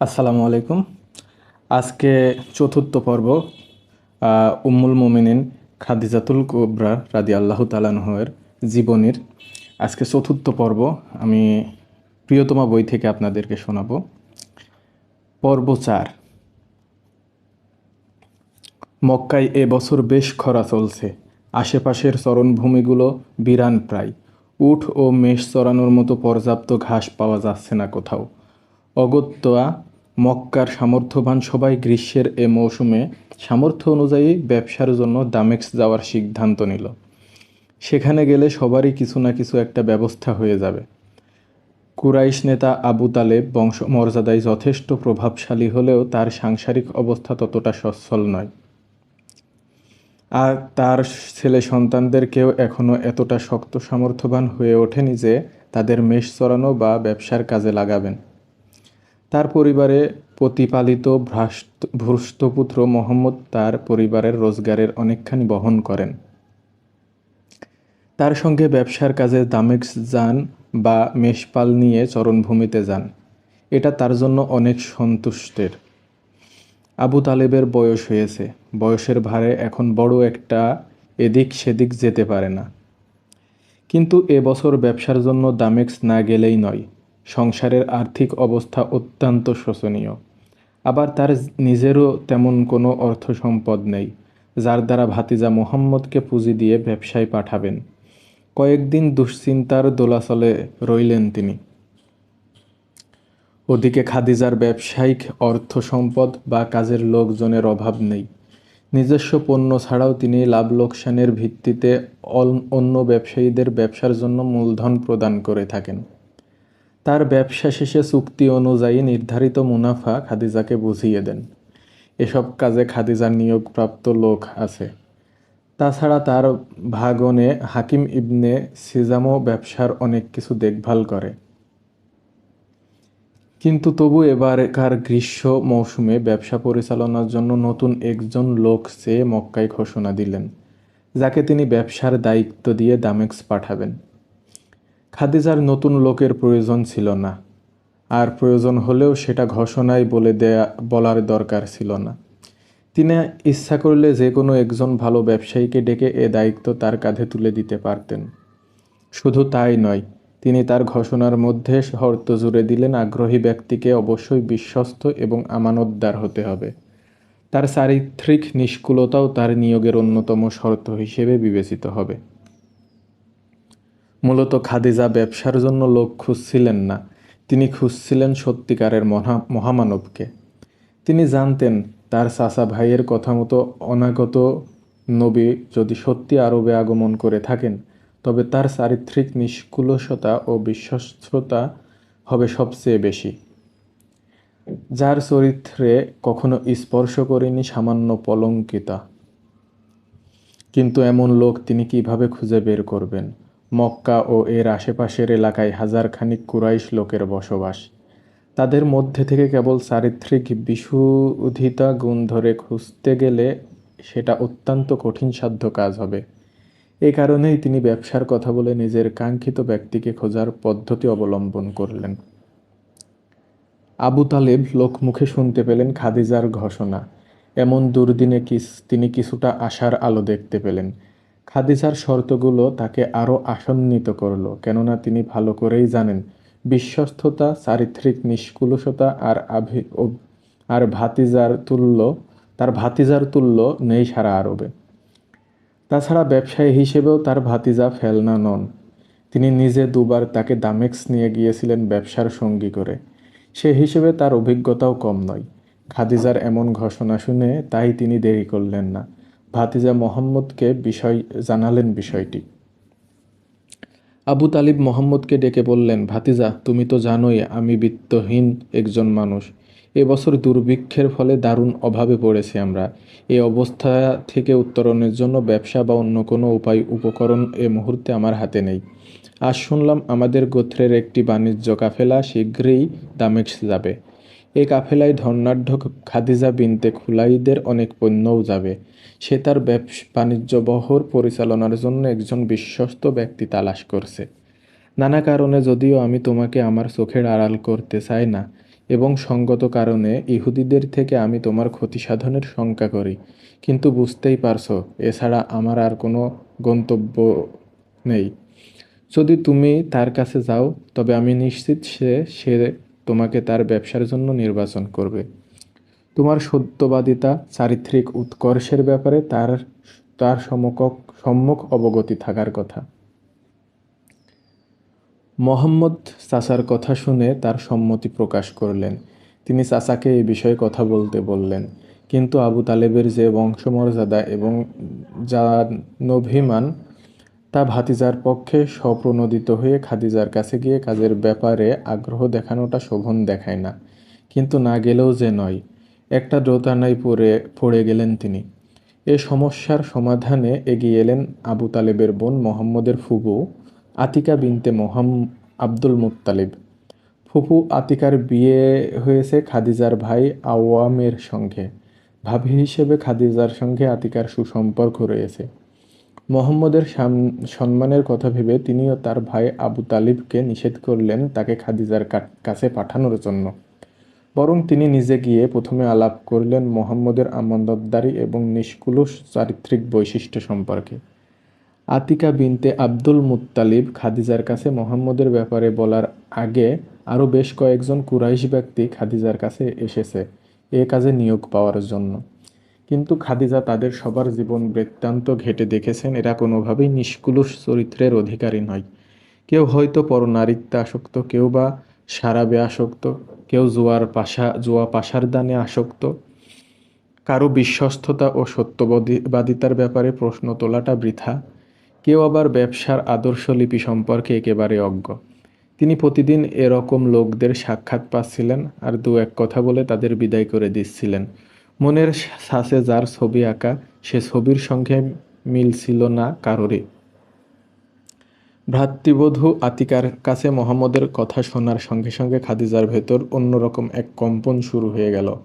আসসালামু আলাইকুম। আজকে চতুর্থ পর্ব উম্মুল মোমিনিন খাদিজাতুল কুবরা রাদি আল্লাহ তালানহের জীবনীর আজকে চতুর্থ পর্ব। আমি প্রিয়তমা বই থেকে আপনাদেরকে শোনাবো। পর্ব চার, মক্কায় এ বছর বেশ খরা চলছে। আশেপাশের চরণভূমিগুলো বিরান প্রায়। উট ও মেষ চড়ানোর মতো পর্যাপ্ত ঘাস পাওয়া যাচ্ছে না কোথাও। অগত্যা মক্কার সামর্থ্যবান সবাই গ্রীষ্মের এ মৌসুমে সামর্থ্য অনুযায়ী ব্যবসার জন্য দামেক্স যাওয়ার সিদ্ধান্ত নিল। সেখানে গেলে সবারই কিছু না কিছু একটা ব্যবস্থা হয়ে যাবে। কুরাইশ নেতা আবু তালেব বংশমর্যাদায় যথেষ্ট প্রভাবশালী হলেও তার সাংসারিক অবস্থা ততটা সচ্ছল নয়। আর তার ছেলে সন্তানদের কেউ এখনও এতটা শক্ত সামর্থ্যবান হয়ে ওঠেনি যে তাদের মেষ চড়ানো বা ব্যবসার কাজে লাগাবেন। তার পরিবারে প্রতিপালিত ভ্রাষ্ট ভ্রষ্টপুত্র মোহাম্মদ তার পরিবারের রোজগারের অনেকখানি বহন করেন। তার সঙ্গে ব্যবসার কাজে দামেক্স যান বা মেষপাল নিয়ে চরণভূমিতে যান। এটা তার জন্য অনেক সন্তুষ্টের। আবু তালেবের বয়স হয়েছে। বয়সের ভারে এখন বড় একটা এদিক সেদিক যেতে পারে না। কিন্তু এবছর ব্যবসার জন্য দামেক্স না গেলেই নয়। সংসারের আর্থিক অবস্থা অত্যন্ত শোচনীয়। আবার তার নিজেরও তেমন কোনো অর্থ সম্পদ নেই, যার দ্বারা ভাতিজা মোহাম্মদকে পুঁজি দিয়ে ব্যবসায় পাঠাবেন। কয়েকদিন দুশ্চিন্তার দোলাচলে রইলেন তিনি। ওদিকে খাদিজার ব্যবসায়িক অর্থ সম্পদ বা কাজের লোকজনের অভাব নেই। নিজস্ব পণ্য ছাড়াও তিনি লাভ লোকসানের ভিত্তিতে অন্য ব্যবসায়ীদের ব্যবসার জন্য মূলধন প্রদান করে থাকেন। তার ব্যবসা শেষে চুক্তি অনুযায়ী নির্ধারিত মুনাফা খাদিজাকে বুঝিয়ে দেন। এসব কাজে খাদিজার নিয়োগপ্রাপ্ত লোক আছে। তাছাড়া তার ভাগনে হাকিম ইবনে সিজামও ব্যবসার অনেক কিছু দেখভাল করে। কিন্তু তবু এবারকার গ্রীষ্ম মৌসুমে ব্যবসা পরিচালনার জন্য নতুন একজন লোক চেয়ে মক্কায় ঘোষণা দিলেন, যাকে তিনি ব্যবসার দায়িত্ব দিয়ে দামেক্স পাঠাবেন। খাদিজার নতুন লোকের প্রয়োজন ছিল না, আর প্রয়োজন হলেও সেটা ঘোষণায় বলে দেয়া, বলার দরকার ছিল না। তিনি ইচ্ছা করলে যে কোনো একজন ভালো ব্যবসায়ীকে ডেকে এ দায়িত্ব তার কাঁধে তুলে দিতে পারতেন। শুধু তাই নয়, তিনি তার ঘোষণার মধ্যে শর্ত জুড়ে দিলেন আগ্রহী ব্যক্তিকে অবশ্যই বিশ্বস্ত এবং আমানতদার হতে হবে। তার চারিত্রিক নিষ্কুলতাও তার নিয়োগের অন্যতম শর্ত হিসেবে বিবেচিত হবে। মূলত খাদিজা ব্যবসার জন্য লোক খুঁজছিলেন না, তিনি খুঁজছিলেন সত্যিকারের মহা, মহামানবকে। তিনি জানতেন তার চাচা ভাইয়ের কথা মতো অনাগত নবী যদি সত্যি আরবে আগমন করে থাকেন, তবে তার চারিত্রিক নিষ্কুলসতা ও বিশ্বস্ততা হবে সবচেয়ে বেশি। যার চরিত্রে কখনো স্পর্শ করেনি সামান্য পলঙ্কিতা। কিন্তু এমন লোক তিনি কীভাবে খুঁজে বের করবেন? মক্কা ও এর আশেপাশের এলাকায় হাজার খানিক কুরাইশ লোকের বসবাস। তাদের মধ্যে থেকে কেবল চারিত্রিক বিশুধিতা গুণ ধরে খুঁজতে গেলে সেটা অত্যন্ত কঠিন সাধ্য কাজ হবে। এ কারণেই তিনি ব্যবসার কথা বলে নিজের কাঙ্ক্ষিত ব্যক্তিকে খোঁজার পদ্ধতি অবলম্বন করলেন। আবু তালেব লোকমুখে শুনতে পেলেন খাদিজার ঘোষণা। এমন দুর্দিনে কিস তিনি কিছুটা আশার আলো দেখতে পেলেন। খাদিজার শর্তগুলো তাকে আরও আসন্নিত করল, কেননা তিনি ভালো করেই জানেন, বিশ্বস্ততা, চারিত্রিক নিষ্কুলসতা আর আভি আর ভাতিজার তুল্য তার ভাতিজার তুল্য নেই সারা আরবে। তাছাড়া ব্যবসায়ী হিসেবেও তার ভাতিজা ফেলনা নন। তিনি নিজে দুবার তাকে দামেক্স নিয়ে গিয়েছিলেন ব্যবসার সঙ্গী করে। সে হিসেবে তার অভিজ্ঞতাও কম নয়। খাদিজার এমন ঘোষণা শুনে তাই তিনি দেরি করলেন না। ভাতিজা মোহাম্মদকে বিষয়, জানালেন বিষয়টি। আবু তালিব মোহাম্মদকে ডেকে বললেন, ভাতিজা, তুমি তো জানোই আমি বিত্তহীন একজন মানুষ। এবছর দুর্ভিক্ষের ফলে দারুণ অভাবে পড়েছি আমরা। এই অবস্থা থেকে উত্তরণের জন্য ব্যবসা বা অন্য কোনো উপায়, উপকরণ এ মুহূর্তে আমার হাতে নেই। আজ শুনলাম আমাদের গোত্রের একটি বাণিজ্য কাফেলা শীঘ্রই দামেক্স যাবে। এই কাফেলায় ধর্নাঢ্য খাদিজা বিনতে খুলাইদের অনেক পণ্যও যাবে। সে তার ব্যবসা, বাণিজ্য বহর পরিচালনার জন্য একজন বিশ্বস্ত ব্যক্তি তালাশ করছে। নানা কারণে যদিও আমি তোমাকে আমার চোখের আড়াল করতে চাই না, এবং সঙ্গত কারণে ইহুদিদের থেকে আমি তোমার ক্ষতি সাধনের শঙ্কা করি। কিন্তু বুঝতেই পারছ, এছাড়া আমার আর কোনো গন্তব্য নেই। যদি তুমি তার কাছে যাও, তবে আমি নিশ্চিত সে সে তোমাকে তার ব্যবসার জন্য নির্বাচন করবে। তোমার সত্যবাদিতা চারিত্রিক উৎকর্ষের ব্যাপারে তার তার সমকক্ষ সম্মুখ অবগতি থাকার কথা। মোহাম্মদ চাচার কথা শুনে তার সম্মতি প্রকাশ করলেন। তিনি চাচাকে এই বিষয়ে কথা বলতে বললেন। কিন্তু আবু তালেবের যে বংশমর্যাদা এবং যা নভিমান তা ভাতিজার পক্ষে স্বপ্রণোদিত হয়ে খাদিজার কাছে গিয়ে কাজের ব্যাপারে আগ্রহ দেখানোটা শোভন দেখায় না। কিন্তু না গেলেও যে নয়, একটা দোতানায় পড়ে পড়ে গেলেন তিনি। এ সমস্যার সমাধানে এগিয়ে এলেন আবু তালেবের বোন মোহাম্মদের ফুবু আতিকা বিনতে মোহাম আব্দুল মুত্তালিব। ফুফু আতিকার বিয়ে হয়েছে খাদিজার ভাই আওয়ামের সঙ্গে। ভাবি হিসেবে খাদিজার সঙ্গে আতিকার সুসম্পর্ক রয়েছে। মোহাম্মদের সম্মানের কথা ভেবে তিনিও তার ভাই আবু তালিবকে নিষেধ করলেন তাকে খাদিজার কাছে পাঠানোর জন্য। বরং তিনি নিজে গিয়ে প্রথমে আলাপ করলেন মোহাম্মদের আমানতদারি এবং নিষ্কুলুষ চারিত্রিক বৈশিষ্ট্য সম্পর্কে। আতিকা বিনতে আব্দুল মুত্তালিব খাদিজার কাছে মোহাম্মদের ব্যাপারে বলার আগে আরও বেশ কয়েকজন কুরাইশ ব্যক্তি খাদিজার কাছে এসেছে, এ কাজে নিয়োগ পাওয়ার জন্য। কিন্তু খাদিজা তাদের সবার জীবন বৃত্তান্ত ঘেটে দেখেছেন, এরা কোনোভাবেই নিষ্কুলুষ চরিত্রের অধিকারী নয়। কেউ হয়তো পরনারীত্বে আসক্ত, কেউ বা সারাবে আসক্ত, কেউ জুয়ার পাশা, জুয়া পাশার দানে আসক্ত। কারও বিশ্বস্ততা ও সত্যবাদিতার ব্যাপারে প্রশ্ন তোলাটা বৃথা। কেউ আবার ব্যবসার আদর্শলিপি সম্পর্কে একেবারে অজ্ঞ। তিনি প্রতিদিন এরকম লোকদের সাক্ষাৎ পাচ্ছিলেন আর দু এক কথা বলে তাদের বিদায় করে দিচ্ছিলেন। মনের শ্বাসে যার ছবি আঁকা, সে ছবির সঙ্গে মিলছিল না কারোরই। ভ্রাতৃবধূ আতিকার কাছে মোহাম্মদের কথা শোনার সঙ্গে সঙ্গে খাদিজার ভেতর অন্যরকম এক কম্পন শুরু হয়ে গেল।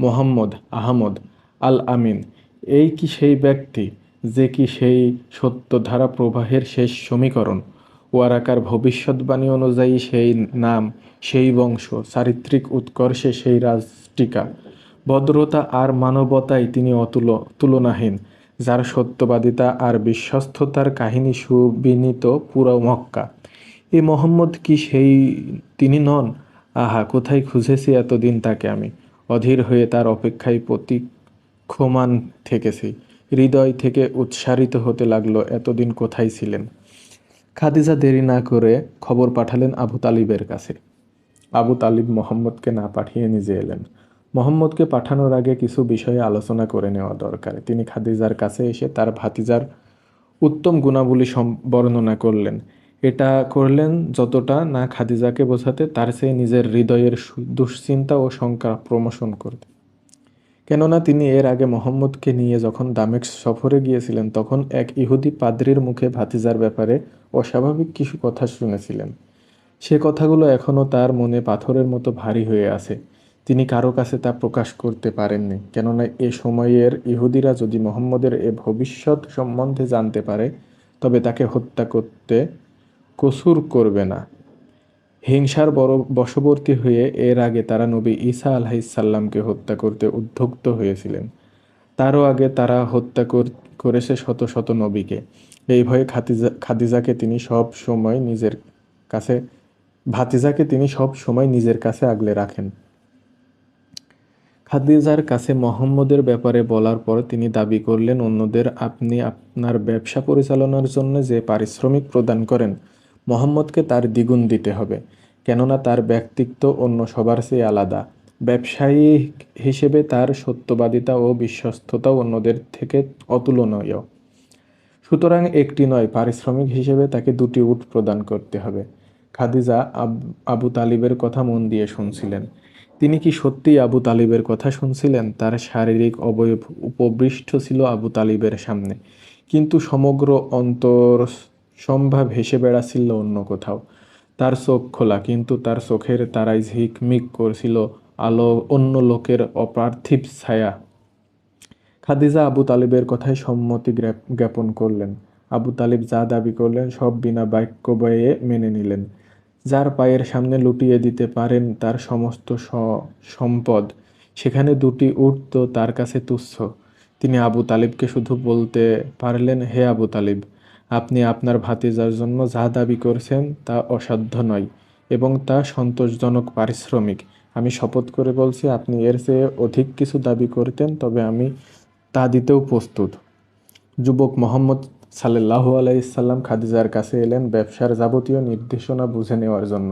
মোহাম্মদ আহমদ আল আমিন এই কি সেই ব্যক্তি? যে কি সেই সত্যধারা প্রবাহের শেষ সমীকরণ? ওয়ারাকার ভবিষ্যৎবাণী অনুযায়ী সেই নাম, সেই বংশ, চারিত্রিক উৎকর্ষে সেই রাজটিকা। ভদ্রতা আর মানবতায় তিনি অতুল, তুলনাহীন, যার সত্যবাদিতা আর বিশ্বস্ততার কাহিনী সুবিনীত পুরো মক্কা। এই মোহাম্মদ কি সেই তিনি নন? আহা, কোথায় খুঁজেছি এতদিন তাকে আমি? অধীর হয়ে তার অপেক্ষায় প্রতীক্ষমান থেকেছি। হৃদয় থেকে উৎসারিত হতে লাগল, এতদিন কোথায় ছিলেন? খাদিজা দেরি না করে খবর পাঠালেন আবু তালিবের কাছে। আবু তালিব মোহাম্মদকে না পাঠিয়ে নিজে এলেন। মোহাম্মদকে পাঠানোর আগে কিছু বিষয়ে আলোচনা করে নেওয়া দরকার। তিনি খাদিজার কাছে এসে তার ভাতিজার উত্তম গুণাবলী সম বর্ণনা করলেন। এটা করলেন যতটা না খাদিজাকে বোঝাতে, তার চেয়ে নিজের হৃদয়ের দুশ্চিন্তা ও শঙ্কা প্রমোশন করতে। কেননা তিনি এর আগে মোহাম্মদকে নিয়ে যখন দামেক সফরে গিয়েছিলেন, তখন এক ইহুদি পাদ্রির মুখে ভাতিজার ব্যাপারে অস্বাভাবিক কিছু কথা শুনেছিলেন। সে কথাগুলো এখনও তার মনে পাথরের মতো ভারী হয়ে আছে। তিনি কারও কাছে তা প্রকাশ করতে পারেননি, কেননা এ সময়ের ইহুদিরা যদি মোহাম্মদের এ ভবিষ্যৎ সম্বন্ধে জানতে পারে, তবে তাকে হত্যা করতে কসুর করবে না। হিংসার বড় বশবর্তী হয়ে এর আগে তারা নবী ঈসা আলাহিসাল্লামকে হত্যা করতে উদ্যুক্ত হয়েছিলেন। তারও আগে তারা হত্যা করেছে শত শত নবীকে। এই ভয়ে খাদিজা খাদিজাকে তিনি সব সময় নিজের কাছে, ভাতিজাকে তিনি সব সময় নিজের কাছে আগলে রাখেন। খাদিজার কাছে মোহাম্মদের ব্যাপারে বলার পর তিনি দাবি করলেন, অন্যদের আপনি আপনার ব্যবসা পরিচালনার জন্য যে পারিশ্রমিক প্রদান করেন, মোহাম্মদকে তার দ্বিগুণ দিতে হবে। কেননা তার ব্যক্তিত্ব অন্য সবার চেয়ে আলাদা। ব্যবসায়ী হিসেবে তার সত্যবাদিতা ও বিশ্বস্ততা অন্যদের থেকে অতুলনীয়। সুতরাং একটি নয়, পারিশ্রমিক হিসেবে তাকে দুটি উট প্রদান করতে হবে। খাদিজা আব, আবু তালিবের কথা মন দিয়ে শুনছিলেন। তিনি কি সত্যিই আবু তালিবের কথা শুনছিলেন? তার শারীরিক অবয়ব উপবৃষ্ট ছিল আবু তালিবের সামনে। কিন্তু সমগ্র অন্তর সম্ভাব হেসে বেড়াচ্ছিল অন্য কোথাও। তার চোখ খোলা, কিন্তু তার চোখের তারাই ঝিকমিক করছিল আলো, অন্য লোকের অপার্থিব ছায়া। খাদিজা আবু তালিবের কথায় সম্মতি জ্ঞাপন করলেন। আবু তালিব যা দাবি করলেন সব বিনা বাক্য বয়ে মেনে নিলেন। যার পায়ের সামনে লুটিয়ে দিতে পারেন তার সমস্ত সম্পদ। সেখানে দুটি উট তো তার কাছে তুচ্ছ। তিনি আবু তালিবকে শুধু বলতে পারলেন, হে আবু তালিব, আপনি আপনার ভাতিজার জন্য যা দাবি করছেন তা অসাধ্য নয় এবং তা সন্তোষজনক পারিশ্রমিক। আমি শপথ করে বলছি, আপনি এর চেয়ে অধিক কিছু দাবি করতেন, তবে আমি তা দিতেও প্রস্তুত। যুবক মোহাম্মদ সাল্লাল্লাহু আলাইসাল্লাম খাদিজার কাছে এলেন ব্যবসার যাবতীয় নির্দেশনা বুঝে নেওয়ার জন্য।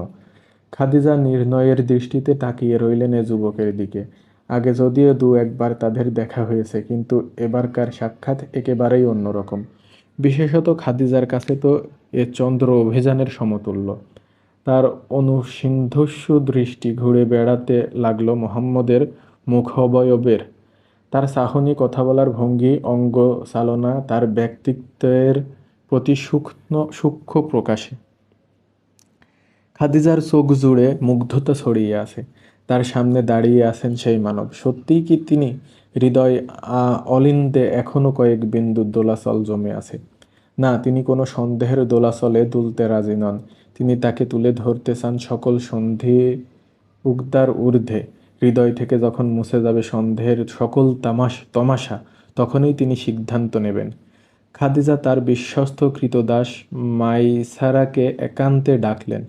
খাদিজা নির্ণয়ের দৃষ্টিতে তাকিয়ে রইলেন এ যুবকের দিকে। আগে যদিও দু একবার তাদের দেখা হয়েছে, কিন্তু এবারকার সাক্ষাৎ একেবারেই অন্যরকম। বিশেষত খাদিজার কাছে তো এ চন্দ্র অভিযানের সমতুল্য। তার অনুসিন্ধস্যু দৃষ্টি ঘুরে বেড়াতে লাগল মোহাম্মদের মুখ অবয়বের তার চাহনি কথা বলার ভঙ্গি, অঙ্গ চালনা, তার ব্যক্তিত্বের প্রতি সূক্ষ্ম সূক্ষ্ম প্রকাশে। খাদিজার চোখ জুড়ে মুগ্ধতা ছড়িয়ে আছে। তার সামনে দাঁড়িয়ে আছেন সেই মানব। সত্যিই কি তিনি হৃদয় অলিন্দে এখনও কয়েক বিন্দু দোলাচল জমে আছে? না, তিনি কোনো সন্দেহের দোলাচলে দুলতে রাজি নন। তিনি তাকে তুলে ধরতে চান সকল সন্ধি উগদার ঊর্ধ্বে। হৃদয় থেকে যখন মুছে যাবে সন্দেহের সকল তামাশ, তমাশা, তখনই তিনি সিদ্ধান্ত নেবেন। খাদিজা তার বিশ্বস্ত কৃতদাস মাইসারাকে একান্তে ডাকলেন।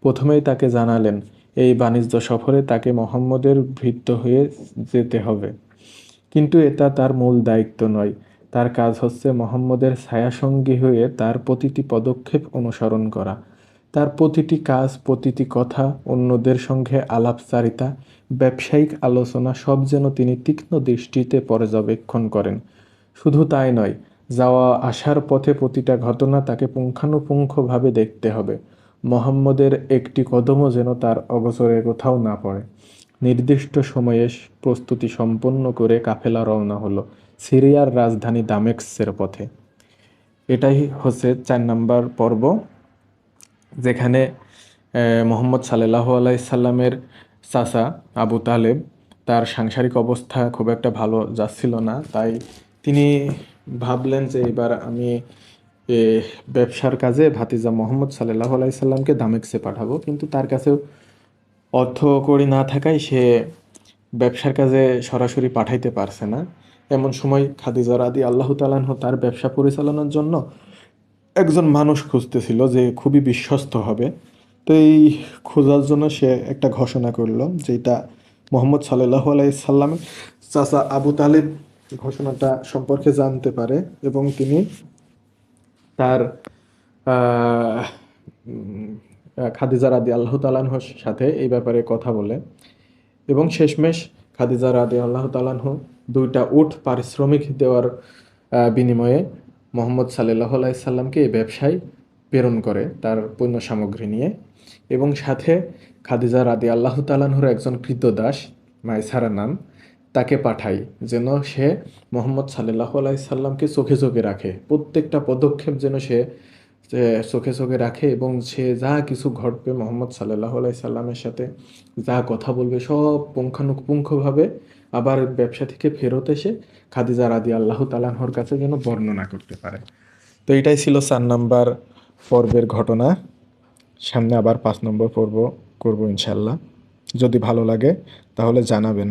প্রথমেই তাকে জানালেন, এই বাণিজ্য সফরে তাকে মোহাম্মদের ভৃত্য হয়ে যেতে হবে। কিন্তু এটা তার মূল দায়িত্ব নয়। তার কাজ হচ্ছে মোহাম্মদের ছায়াসঙ্গী হয়ে তার প্রতিটি পদক্ষেপ অনুসরণ করা। তার প্রতিটি কাজ, প্রতিটি কথা অন্যদের সঙ্গে আলাপচারিতা ব্যবসায়িক আলোচনা সব যেন তিনি তীক্ষ্ণ দৃষ্টিতে পর্যবেক্ষণ করেন। শুধু তাই নয়, যাওয়া আসার পথে প্রতিটা ঘটনা তাকে পুঙ্খানুপুঙ্খভাবে দেখতে হবে। মোহাম্মদের একটি কদমও যেন তার অগোচরে কোথাও না পড়ে। নির্দিষ্ট সময়ে প্রস্তুতি সম্পন্ন করে কাফেলা রওনা হলো সিরিয়ার রাজধানী দামেস্কের পথে। এটাই হচ্ছে চার নাম্বার পর্ব, যেখানে মোহাম্মদ সাল্লাহ আলাইসাল্লামের চাচা আবু তালেব, তার সাংসারিক অবস্থা খুব একটা ভালো যাচ্ছিল না। তাই তিনি ভাবলেন যে এবার আমি ব্যবসার কাজে ভাতিজা মোহাম্মদ সাল্লাহ আলাইসাল্লামকে দামেক্সে পাঠাবো। কিন্তু তার কাছেও অর্থ কড়ি না থাকায় সে ব্যবসার কাজে সরাসরি পাঠাইতে পারছে না। এমন সময় খাদিজা রাদি আল্লাহ তালাহ তার ব্যবসা পরিচালনার জন্য একজন মানুষ খুঁজতেছিল যে খুবই বিশ্বস্ত হবে। তো এই খোঁজার জন্য সে একটা ঘোষণা করল, যেটা মোহাম্মদ সাল্লাহ আলাইসাল্লামের চাচা আবু তালেব ঘোষণাটা সম্পর্কে জানতে পারে এবং তিনি তার খাদিজা রাদি আল্লাহ তালাহর সাথে এই ব্যাপারে কথা বলে এবং শেষমেশ খাদিজা রাদি আল্লাহ তালাহ দুইটা উঠ পারিশ্রমিক দেওয়ার বিনিময়ে মোহাম্মদ সাল্লাহ আলাইসাল্লামকে এই ব্যবসায় প্রেরণ করে তার পণ্য সামগ্রী নিয়ে। এবং সাথে খাদিজা রাদি আল্লাহ তালাহুর একজন কৃতদাস মাইসারা নাম, তাকে পাঠাই, যেন সে মোহাম্মদ সাল্লাহ আলাইসাল্লামকে চোখে চোখে রাখে। প্রত্যেকটা পদক্ষেপ যেন সে সে চোখে চোখে রাখে এবং সে যা কিছু ঘটবে মোহাম্মদ সাল্লাহ আলাইসাল্লামের সাথে, যা কথা বলবে সব পুঙ্খানুপুঙ্খভাবে আবার ব্যবসা থেকে ফেরত এসে খাদিজা রাদি আল্লাহ তালানহর কাছে যেন বর্ণনা করতে পারে। তো এটাই ছিল চার নাম্বার পর্বের ঘটনা। সামনে আবার পাঁচ নম্বর পর্ব করব ইনশাল্লাহ। যদি ভালো লাগে তাহলে জানাবেন।